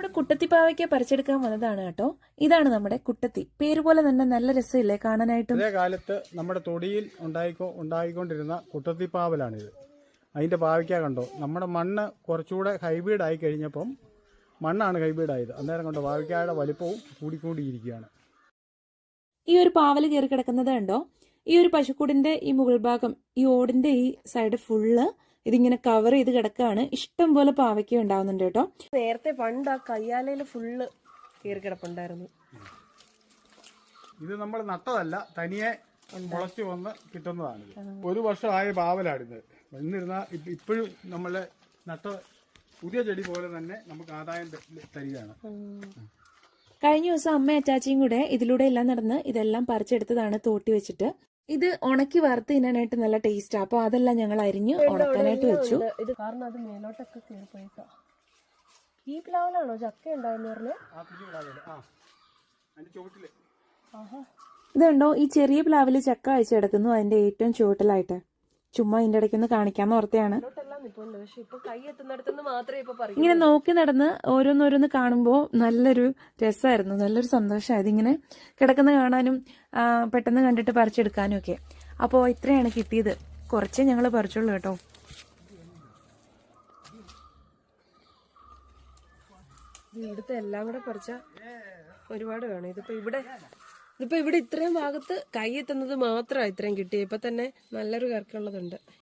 നമ്മുടെ കുട്ടത്തിപ്പാവയ്ക്ക് പറിച്ചെടുക്കാൻ വന്നതാണ് കേട്ടോ. ഇതാണ് നമ്മുടെ കുട്ടത്തി. പേര് പോലെ തന്നെ നല്ല രസമില്ലേ കാണാനായിട്ടും? ഇതേ കാലത്ത് നമ്മുടെ തൊടിയിൽ ഉണ്ടായിക്കോ ഉണ്ടായിക്കൊണ്ടിരുന്ന കുട്ടത്തിപ്പാവലാണിത്. അതിന്റെ പാവയ്ക്ക കണ്ടോ? നമ്മുടെ മണ്ണ് കുറച്ചുകൂടെ ഹൈബ്രിഡ് ആയി കഴിഞ്ഞപ്പം മണ്ണാണ് ഹൈബ്രിഡ് ആയത് അന്നേരം കണ്ടോ പാവയ്ക്കായുടെ വലിപ്പവും കൂടിക്കൂടിയിരിക്കുകയാണ്. ഈ ഒരു പാവൽ കയറി കിടക്കുന്നത് കണ്ടോ? ഈ ഒരു പശുക്കൂടിന്റെ ഈ മുകൾ ഭാഗം ഈ ഓടിന്റെ ഈ സൈഡ് ഫുള്ള് ഇതിങ്ങനെ കവർ ചെയ്ത് കിടക്കുകയാണ് ഇഷ്ടം പോലെ പാവയ്ക്ക ഉണ്ടാവുന്നുണ്ട് കേട്ടോ. നേരത്തെ പണ്ട് ആ കയ്യാലയിൽ ഫുള്ള് കയറി കിടപ്പുണ്ടായിരുന്നു. ഇത് നമ്മൾ നട്ടതല്ല തനിയെ മുളച്ചു വന്ന് കിട്ടുന്നതാണ് ഒരു വർഷമായ പാവലാണിത് എന്നിരുന്നാൽ ഇപ്പോഴും നമ്മളെ നട്ട പുതിയ ചെടി പോലെ തന്നെ നമുക്ക് ആദായം തരികയാണ്. കഴിഞ്ഞ ദിവസം അമ്മ അറ്റാച്ചിയും കൂടെ ഇതിലൂടെ എല്ലാം നടന്ന് ഇതെല്ലാം പറിച്ചെടുത്തതാണ് തോട്ടി വെച്ചിട്ട്. ഇത് ഉണക്കി വറുത്ത് തിന്നാനായിട്ട് നല്ല ടേസ്റ്റ് അപ്പൊ അതെല്ലാം ഞങ്ങൾ അരിഞ്ഞ് ഉണക്കാനായിട്ട് വെച്ചു. ഇത് കാരണം അത് മേലോട്ടൊക്കെ കയറിപ്പോയിട്ടോ ഈ പ്ലാവിലാണോ ചക്ക ഉണ്ടായെന്ന് പറഞ്ഞ്? ഇതുണ്ടോ ഈ ചെറിയ പ്ലാവിൽ ചക്ക അയച്ചു കിടക്കുന്നു അതിന്റെ ഏറ്റവും ചുവട്ടിലായിട്ട്. ചുമ്മാ ഇതിന്റെ ഇടയ്ക്കൊന്ന് കാണിക്കാന്ന് ഓർത്തെയാണ്. ഇങ്ങനെ നോക്കി നടന്ന് ഓരോന്നോരോന്ന് കാണുമ്പോൾ നല്ലൊരു രസമായിരുന്നു നല്ലൊരു സന്തോഷമായത് ഇങ്ങനെ കിടക്കുന്ന കാണാനും പെട്ടെന്ന് കണ്ടിട്ട് പറിച്ചെടുക്കാനും ഒക്കെ. അപ്പോൾ ഇത്രയാണ് കിട്ടിയത്. കുറച്ചേ ഞങ്ങൾ പറിച്ചുള്ളൂ കേട്ടോ. ഇവിടുത്തെ എല്ലാം കൂടെ പറിച്ച ഒരുപാട് കാണും. ഇതിപ്പോ ഇവിടെ ഇതിപ്പോ ഇവിടെ ഇത്രയും ഭാഗത്ത് കൈ എത്തുന്നത് മാത്രമാണ് ഇത്രയും കിട്ടിയത് ഇപ്പൊ തന്നെ നല്ലൊരു കറക്കുള്ളതുണ്ട്.